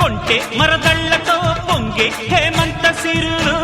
కొంటే మరదళ్ళతో పొంగే హేమంత సిరులు.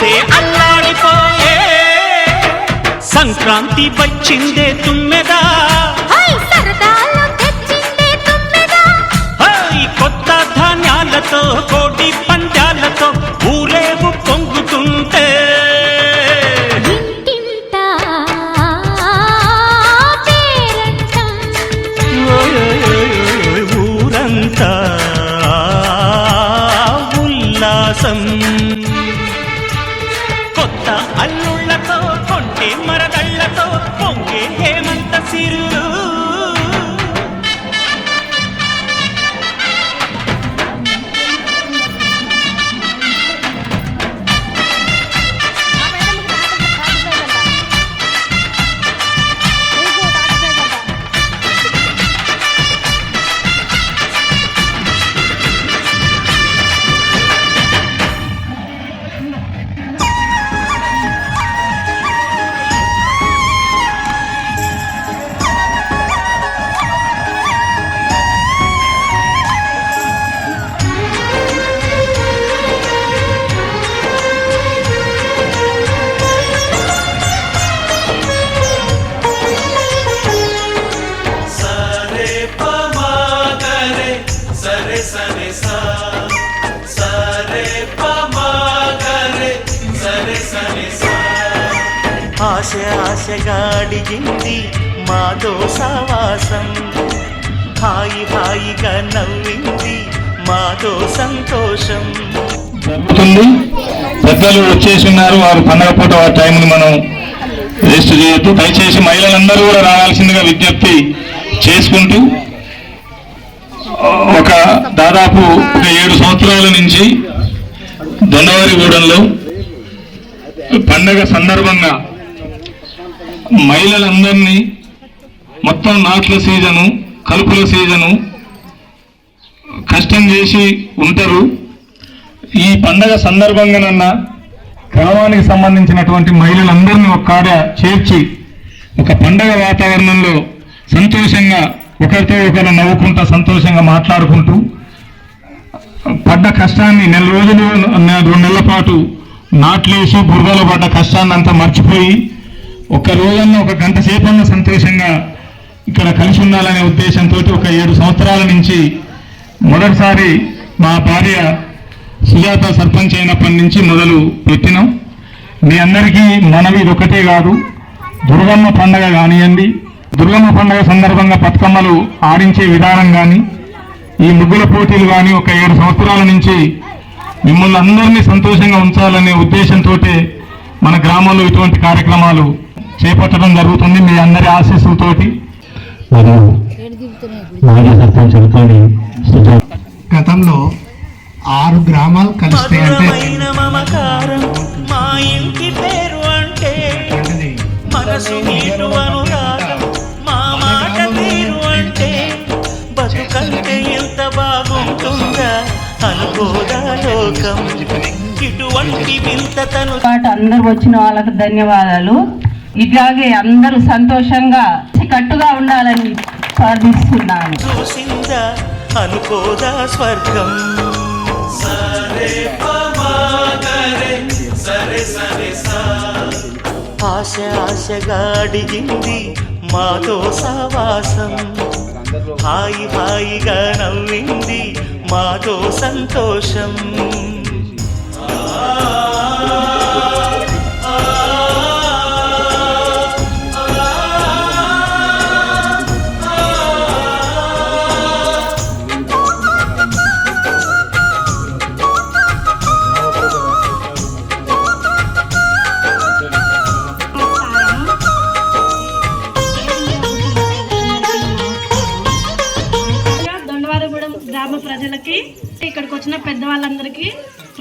వయసే అల్లాడిపోయే. సంక్రాంతి వచ్చిందే తుమ్మెదా. కొత్త ధాన్యాలతో కోటి పంజాలతో ఊరేగు పొంగుతుంటే ఊరంతా ఉల్లాసం. కొత్త అల్లుడు మాతో సంతోషం. జరుగుతుంది. పెద్దలు వచ్చేసి ఉన్నారు. వారు పండగ పూట ఆ టైంని మనం వేస్ట్ చేయొద్దు. దయచేసి మహిళలందరూ కూడా రావాల్సిందిగా విజ్ఞప్తి చేసుకుంటూ ఒక దాదాపు ఒక ఏడు సంవత్సరాల నుంచి దొండవారిగూడెంలో పండగ సందర్భంగా మహిళలందరినీ మొత్తం నాట్ల సీజను కలుపుల సీజను కష్టం చేసి ఉంటారు. ఈ పండగ సందర్భంగానన్నా గ్రామానికి సంబంధించినటువంటి మహిళలందరినీ ఒక కాడ చేర్చి ఒక పండగ వాతావరణంలో సంతోషంగా ఒకరితో ఒకరు నవ్వుకుంటా సంతోషంగా మాట్లాడుకుంటూ పడ్డ కష్టాన్ని నెల రోజులు రెండు నెలల పాటు నాట్లేసి బురదలో పడ్డ కష్టాన్ని అంతా మర్చిపోయి ఒక రోజన్నా ఒక గంట సేపన్నా సంతోషంగా ఇక్కడ కలిసి ఉండాలనే ఉద్దేశంతో ఒక ఏడు సంవత్సరాల నుంచి మొదటిసారి మా భార్య సుజాత సర్పంచ్ అయినప్పటి నుంచి మొదలు పెట్టినాం. మీ అందరికీ మనవి ఒకటే కాదు దుర్గమ్మ పండగ కానివ్వండి దుర్గమ్మ పండగ సందర్భంగా బతుకమ్మలు ఆడించే విధానం కానీ ఈ ముగ్గుల పోటీలు కానీ ఒక ఏడు సంవత్సరాల నుంచి మిమ్మల్ని అందరినీ సంతోషంగా ఉంచాలనే ఉద్దేశంతో మన గ్రామంలో ఇటువంటి కార్యక్రమాలు చేపట్టడం జరుగుతుంది. మీ అందరి ఆశీస్సులతోటి. మరియు మాజీ సర్పంచులతో గతంలో ఆరు గ్రామాలు కలిస్తే అంటే మా ఇంటి పేరు అంటే మనసు నీరు అనురాగం మా మాట తీరు అంటే బతుకంటే ఎంత బాగుంటుందా అనుకోదా లోకం. ఇటువంటి అందరు వచ్చిన వాళ్ళకు ధన్యవాదాలు. ఇట్లాగే అందరూ సంతోషంగా కట్టుగా ఉండాలని ప్రార్థిస్తున్నాను. చూసిందా అనుకోదా స్వర్గం? ఆశ ఆశగా అడిగింది మాతో సవాసం హాయి హాయిగా నవ్వింది మాతో సంతోషం.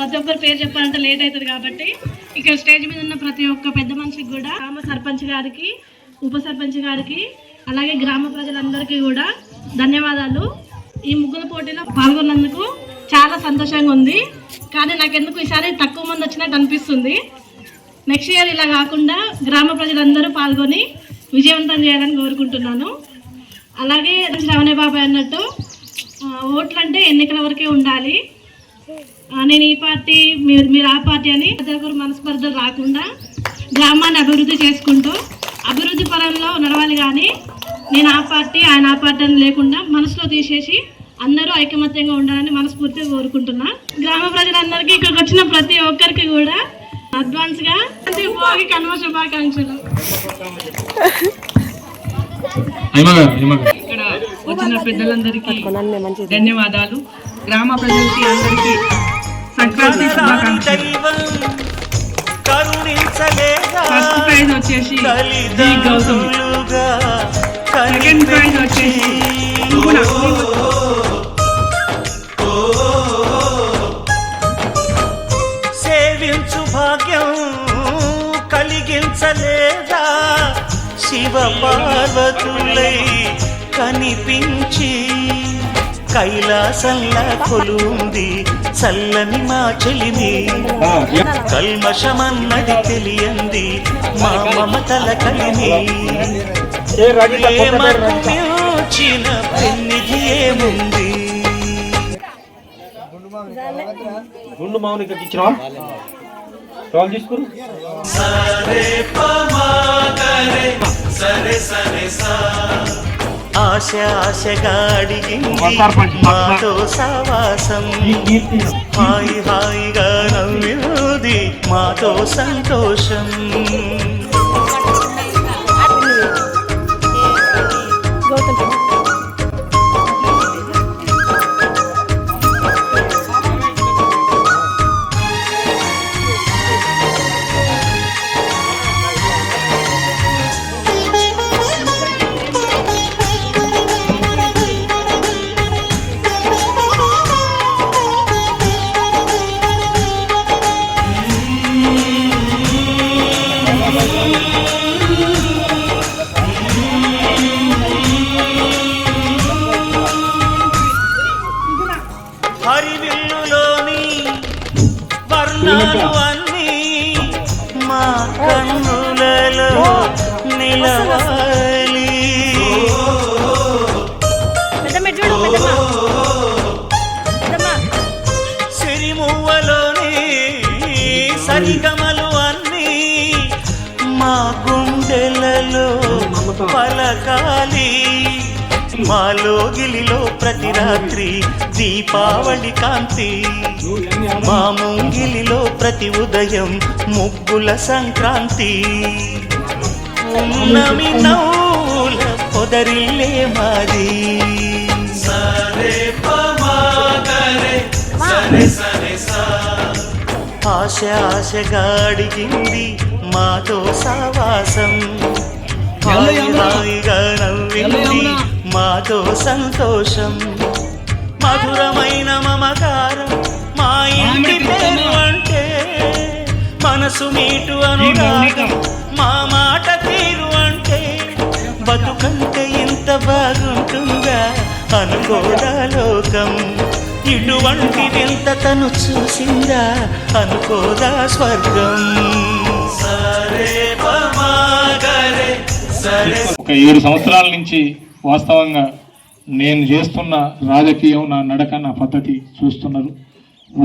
ప్రతి ఒక్కరు పేరు చెప్పాలంటే లేట్ అవుతుంది కాబట్టి ఇక్కడ స్టేజ్ మీద ఉన్న ప్రతి ఒక్క పెద్ద మనిషికి కూడా గ్రామ సర్పంచ్ గారికి ఉప సర్పంచ్ గారికి అలాగే గ్రామ ప్రజలందరికీ కూడా ధన్యవాదాలు. ఈ ముగ్గుల పోటీలో పాల్గొన్నందుకు చాలా సంతోషంగా ఉంది. కానీ నాకెందుకు ఈసారి తక్కువ మంది వచ్చినట్టు అనిపిస్తుంది. నెక్స్ట్ ఇయర్ ఇలా కాకుండా గ్రామ ప్రజలందరూ పాల్గొని విజయవంతం చేయాలని కోరుకుంటున్నాను. అలాగే శ్రవణే బాబాయ్ అన్నట్టు ఓట్లు అంటే ఎన్నికల వరకే ఉండాలి. నేను ఈ పార్టీ మీరు మీరు ఆ పార్టీ అని ప్రతి ఒక్కరు మనస్పర్ధలు రాకుండా గ్రామాన్ని అభివృద్ధి చేసుకుంటూ అభివృద్ధి పరంలో నడవాలి కానీ నేను ఆ పార్టీ ఆయన ఆ పార్టీ అని లేకుండా మనసులో తీసేసి అందరూ ఐకమత్యంగా ఉండాలని మనస్ఫూర్తిగా కోరుకుంటున్నా. గ్రామ ప్రజలందరికీ ఇక్కడికి వచ్చిన ప్రతి ఒక్కరికి కూడా అడ్వాన్స్గా భోగి కనుమ శుభాకాంక్షలు. ఇక్కడ వచ్చిన పెద్దలందరికీ ధన్యవాదాలు. గ్రామ ప్రజలకి అందరికీ సంక్రాంతి శుభాకాంక్షలు. దైవం కరుణించలేదా? ఫస్ట్ ప్రైజ్ వచ్చేసి జి గౌతమి. తల్లిదండ్రులుగా సెకండ్ ప్రైజ్ వచ్చేసి సుగుణ. సేవించు భాగ్యం కలిగించలేదా? శివ పార్వతులై కనిపించి. కైలాసంలా కొలుంది చల్లని మా చెలిమి కల్మషమన్నది తెలియంది మా మమతల కలిమి ప్రేమకు మించిన పెన్నిధి ఏముంది? సరే పమాగరే సరే సరే సా. ఆశ ఆశగా అడిగింది మాతో సావాసం హాయి హాయిగా నవ్వింది మాతో సంతోషం. మాలో గిలిలో ప్రతి రాత్రి దీపావళి కాంతి. మా ముంగిలిలో ప్రతి ఉదయం ముగ్గుల సంక్రాంతి. ఉన్నమి నవ్వుల పొదరిల్లే మాది. సరే పమాగరే సరే సరే సా. ఆశ ఆశగా అడిగింది మాతో సావాసం హాయిగా నవ్వింది మాతో సంతోషం మధురమైన మమకారం మా ఇంటి పేరు అంటే మనసు మీటు అనురాగం మా మాట తీరు అంటే బతుకంటే ఇంత బాగుంటుందా అనుకోదా లోకం? ఇటువంటి వింత తను చూసిందా అనుకోదా స్వర్గం? సరే ఒక ఏడు సంవత్సరాల నుంచి వాస్తవంగా నేను చేస్తున్న రాజకీయం నా నడక నా పద్ధతి చూస్తున్నారు.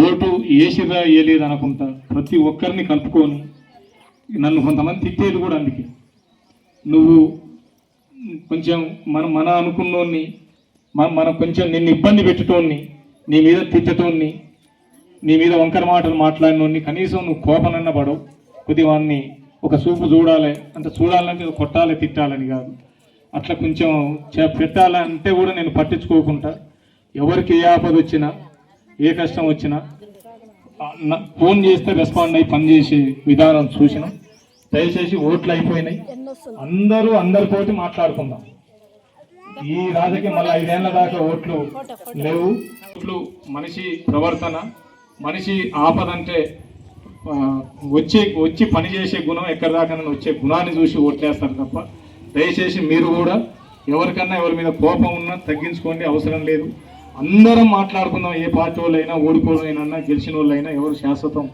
ఓటు ఏసిరా ఏలేదు అనుకుంటా ప్రతి ఒక్కరిని కలుపుకొని నన్ను కొంతమంది తిట్టేది కూడా అందుకే. నువ్వు కొంచెం మన మన అనుకున్నోన్ని మన మన కొంచెం నిన్ను ఇబ్బంది పెట్టటోన్ని నీ మీద తిట్టటోన్ని నీ మీద వంకర మాటలు మాట్లాడినోన్ని కనీసం నువ్వు కోపనన్న పడవు. కొద్దిగా వాడిని ఒక చూపు చూడాలి అంటే చూడాలంటే కొట్టాలి తిట్టాలని కాదు. అట్లా కొంచెం పెట్టాలంటే కూడా నేను పట్టించుకోకుండా ఎవరికి ఏ ఆపద వచ్చినా ఏ కష్టం వచ్చినా ఫోన్ చేస్తే రెస్పాండ్ అయ్యి పనిచేసే విధానం చూసిన. దయచేసి ఓట్లు అయిపోయినాయి. అందరూ అందరితోటి మాట్లాడుకుందాం. ఈ రాజకీయ మళ్ళీ ఐదేళ్ళ దాకా ఓట్లు లేవు. ఓట్లు మనిషి ప్రవర్తన మనిషి ఆపదంటే వచ్చే వచ్చి పని చేసే గుణం ఎక్కడి దాకా వచ్చే గుణాన్ని చూసి ఓట్లేస్తారు తప్ప దయచేసి మీరు కూడా ఎవరికన్నా ఎవరి మీద కోపం ఉన్నా తగ్గించుకోండి అవసరం లేదు. అందరం మాట్లాడుకుందాం ఏ పార్టీ వాళ్ళైనా ఓడిపోయినైనా గెలిచిన వాళ్ళైనా ఎవరు శాశ్వతం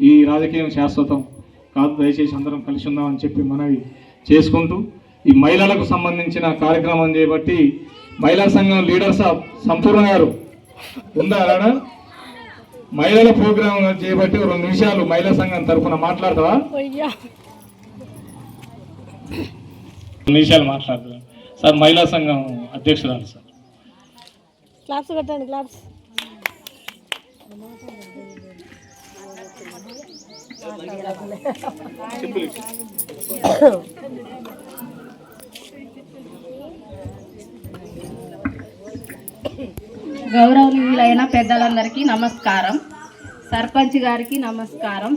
ఈ రాజకీయం శాశ్వతం కాదు దయచేసి అందరం కలిసి ఉందామని చెప్పి మనవి చేసుకుంటూ ఈ మహిళలకు సంబంధించిన కార్యక్రమం చేపట్టి మహిళా సంఘం లీడర్స్ సంపూర్ణ గారు ఉందా మహిళల ప్రోగ్రాం చేపట్టి రెండు నిమిషాలు మహిళా సంఘం తరఫున మాట్లాడతావా? నిమిషాలు సార్ మహిళా సంఘం అధ్యక్షురాలు సార్. క్లాప్స్ కట్టండి క్లాప్స్ గౌరవనీయులైన పెద్దలందరికీ నమస్కారం. సర్పంచ్ గారికి నమస్కారం.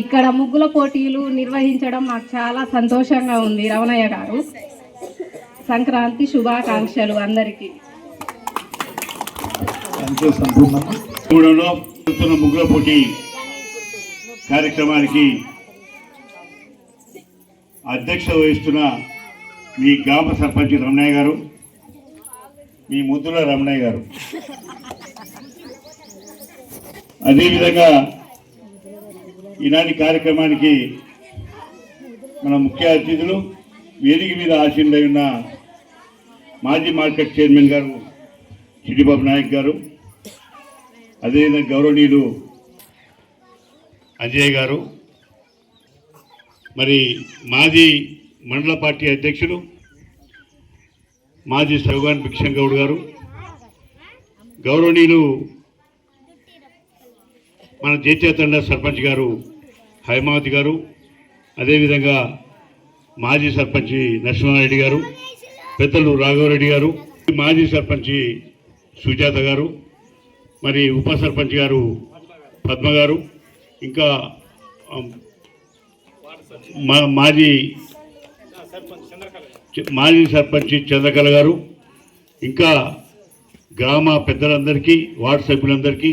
ఇక్కడ ముగ్గుల పోటీలు నిర్వహించడం నాకు చాలా సంతోషంగా ఉంది రమణయ్య గారు. సంక్రాంతి శుభాకాంక్షలు అందరికీ. ముగ్గుల పోటీ కార్యక్రమానికి అధ్యక్ష వహిస్తున్న మీ గ్రామ సర్పంచ్ రమణయ్య గారు మీ ముద్దుల రమణయ్య గారు. అదేవిధంగా ఈనాటి కార్యక్రమానికి మన ముఖ్య అతిథులు వేదిక మీద ఆశీనులై ఉన్న మాజీ మార్కెట్ చైర్మన్ గారు చిట్టిబాబు నాయక్ గారు అదేవిధంగా గౌరవనీయులు అజయ్ గారు మరి మాజీ మండల పార్టీ అధ్యక్షులు మాజీ సౌగాన్ భిక్షన్ గౌడ్ గారు గౌరవనీయులు మన జైత్య సర్పంచ్ గారు హైమావతి గారు అదేవిధంగా మాజీ సర్పంచ్ నరసింహారెడ్డి గారు పెద్దలు రాఘవరెడ్డి గారు మాజీ సర్పంచ్ సుజాత గారు మరి ఉప సర్పంచ్ గారు పద్మ గారు ఇంకా మా- మాజీ మాజీ సర్పంచ్ చంద్రకళ గారు ఇంకా గ్రామ పెద్దలందరికీ వార్డు సభ్యులందరికీ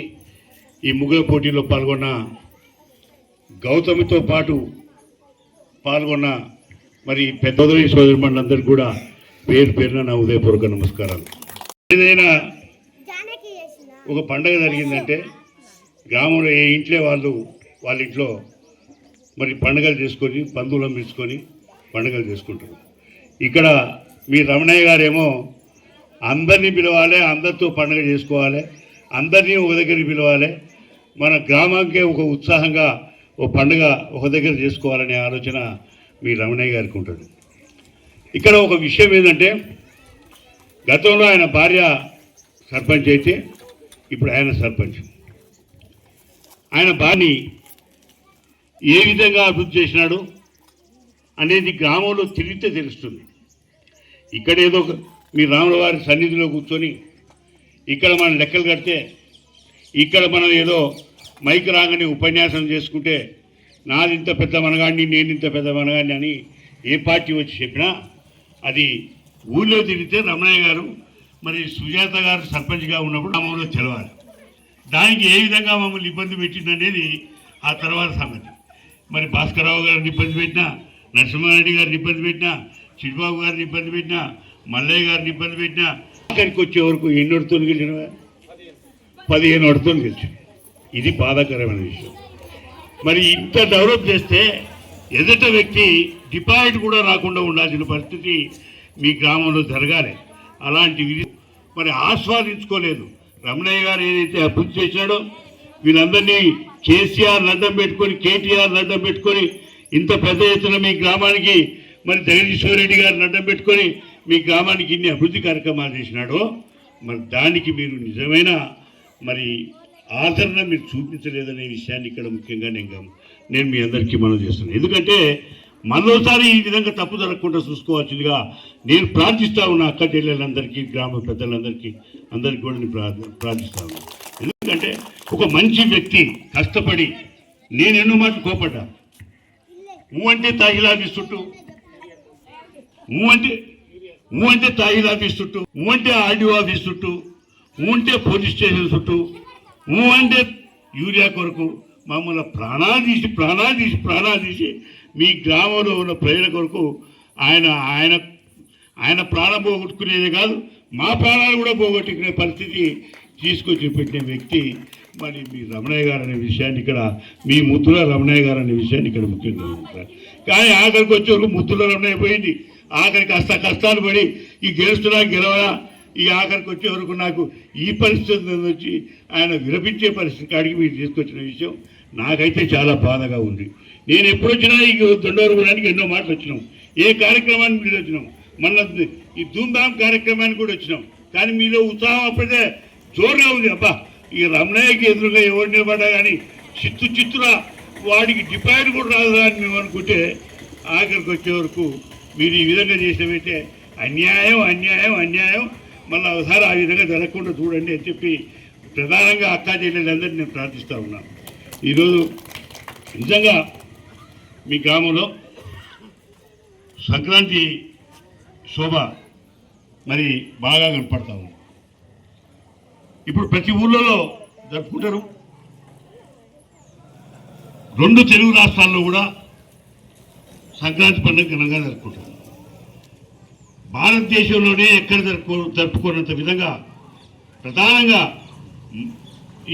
ఈ ముగ్గుల పోటీలో పాల్గొన్న గౌతమితో పాటు పాల్గొన్న మరి పెద్దోదరి సోదరి మండలందరికీ కూడా పేరు పేరున నా ఉదయపూర్వక నమస్కారాలు. ఏదైనా ఒక పండగ జరిగిందంటే గ్రామంలో ఏ ఇంట్లో వాళ్ళు వాళ్ళ ఇంట్లో మరి పండుగలు చేసుకొని బంధువులను పిలుచుకొని పండుగలు చేసుకుంటారు. ఇక్కడ మీ రమణయ్య గారేమో అందరినీ పిలవాలి అందరితో పండుగ చేసుకోవాలి అందరినీ ఒక దగ్గరికి పిలవాలి మన గ్రామానికే ఒక ఉత్సాహంగా ఒక పండుగ ఒక దగ్గర చేసుకోవాలనే ఆలోచన మీ రమణయ్య గారికి ఉంటుంది. ఇక్కడ ఒక విషయం ఏంటంటే గతంలో ఆయన భార్య సర్పంచ్ అయితే ఇప్పుడు ఆయన సర్పంచ్. ఆయన భార్యని ఏ విధంగా అభివృద్ధి చేసినాడు అనేది గ్రామంలో తిరిగితే తెలుస్తుంది. ఇక్కడ ఏదో మీ రాముల వారి సన్నిధిలో కూర్చొని ఇక్కడ మనం లెక్కలు కడితే ఇక్కడ మనం ఏదో మైక్ రాగానే ఉపన్యాసం చేసుకుంటే నాది ఇంత పెద్ద మనగాడిని నేను ఇంత పెద్ద మనగాడిని అని ఏ పార్టీ వచ్చి చెప్పినా అది ఊళ్ళో తిరిగితే రమణయ్య గారు మరి సుజాత గారు సర్పంచ్గా ఉన్నప్పుడు గ్రామంలో తెలవాలి. దానికి ఏ విధంగా మమ్మల్ని ఇబ్బంది పెట్టిందనేది ఆ తర్వాత సంగతి. మరి భాస్కరరావు గారిని ఇబ్బంది పెట్టినా నరసింహారెడ్డి గారిని ఇబ్బంది పెట్టినా చిడిబాబు గారిని ఇబ్బంది పెట్టినా మల్లయ్య గారిని ఇబ్బంది పెట్టినా. అక్కడికి వచ్చే వరకు ఎన్ని ఒడితో గెలిచినవా పదిహేను ఒడితో గెలిచి ఇది బాధాకరమైన విషయం. మరి ఇంత డెవలప్ చేస్తే ఎదుట వ్యక్తి డిపాజిట్ కూడా రాకుండా ఉండాల్సిన పరిస్థితి మీ గ్రామంలో జరగాలి. అలాంటివి మరి ఆస్వాదించుకోలేదు. రమణయ్య గారు ఏదైతే అభివృద్ధి చేశాడో వీళ్ళందరినీ కేసీఆర్ లడ్డం పెట్టుకొని కేటీఆర్ లడ్డం పెట్టుకొని ఇంత పెద్ద ఎత్తున మీ గ్రామానికి మరి జగదీశ్వర రెడ్డి గారిని లడ్డం పెట్టుకొని మీ గ్రామానికి ఇన్ని అభివృద్ధి కార్యక్రమాలు చేసినాడో మరి దానికి మీరు నిజమైన మరి ఆదరణ మీరు చూపించలేదనే విషయాన్ని ఇక్కడ ముఖ్యంగా నేను నేను మీ అందరికీ మనం చేస్తున్నాను. ఎందుకంటే మరోసారి ఈ విధంగా తప్పు జరగకుండా చూసుకోవాల్సిందిగా నేను ప్రార్థిస్తా ఉన్నా అక్క చెల్లెలందరికీ గ్రామ పెద్దలందరికీ అందరికీ కూడా నేను ప్రార్థిస్తా ఉన్నా. ఎందుకంటే ఒక మంచి వ్యక్తి కష్టపడి నేను ఎన్నో మాట కోపడ్డా. ఊ అంటే తాగిలాఫీస్ చుట్టూ. ఊ అంటే ఊ అంటే చుట్టూ. ఊ అంటే ఆఫీస్ చుట్టూ. ఉంటే పోలీస్ స్టేషన్ చుట్టూ ఊ అంటే యూరియా కొరకు మమ్మల్ని ప్రాణాలు తీసి ప్రాణాలు తీసి ప్రాణాలు తీసి మీ గ్రామంలో ఉన్న ప్రజల కొరకు ఆయన ఆయన ఆయన ప్రాణం పోగొట్టుకునేది కాదు మా ప్రాణాలు కూడా పోగొట్టుకునే పరిస్థితి తీసుకొచ్చి పెట్టిన వ్యక్తి మరి మీ రమణయ్య గారు అనే విషయాన్ని ఇక్కడ మీ ముద్దుల రమణయ్య గారు అనే విషయాన్ని ఇక్కడ ముఖ్యంగా కానీ ఆఖరికి వచ్చే వరకు ముద్దుల రమణయ్య పోయింది. ఆఖరికి కష్ట కష్టాలు పడి ఈ గెలుస్తున్నా గెలవరా ఈ ఆఖరికి వచ్చే వరకు నాకు ఈ పరిస్థితి వచ్చి ఆయన విరపించే పరిస్థితి కాడికి మీరు తీసుకొచ్చిన విషయం నాకైతే చాలా బాధగా ఉంది. నేను ఎప్పుడు వచ్చినా ఈ దొండవరపురానికి ఎన్నో మాటలు వచ్చినాం. ఏ కార్యక్రమానికి మీరు వచ్చినాం? మళ్ళీ ఈ ధూమ్ధామ్ కార్యక్రమానికి కూడా వచ్చినాం. కానీ మీలో ఉత్సాహం అప్పుడే జోరుగా ఉంది. అబ్బా ఈ రమణయ్యకి ఎదురుగా ఎవరు నిలబడ్డా కానీ చిత్తు చిత్తురా వాడికి డిపాజిట్ కూడా రాదు అని మేము అనుకుంటే ఆఖరికి వచ్చే వరకు మీరు ఈ విధంగా చేసినవైతే అన్యాయం అన్యాయం అన్యాయం. మళ్ళీ ఒకసారి ఆ విధంగా జరగకుండా చూడండి అని చెప్పి ప్రధానంగా అక్కా చెల్లెళ్ళందరినీ నేను ప్రార్థిస్తూ ఉన్నాను ఈరోజు నిజంగా మీ గ్రామంలో సంక్రాంతి శోభ మరి బాగా కనపడతా ఉంది. ఇప్పుడు ప్రతి ఊళ్ళలో జరుపుకుంటారు. రెండు తెలుగు రాష్ట్రాల్లో కూడా సంక్రాంతి పండుగ ఘనంగా జరుపుకుంటారు. భారతదేశంలోనే ఎక్కడ జరుపు జరుపుకున్నంత విధంగా ప్రధానంగా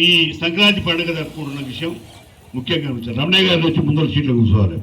ఈ సంక్రాంతి పండుగ జరుపుకుంటున్న విషయం ముఖ్యంగా రమణయ్య గారు వచ్చి ముందర సీట్లో కూర్చోవాలి.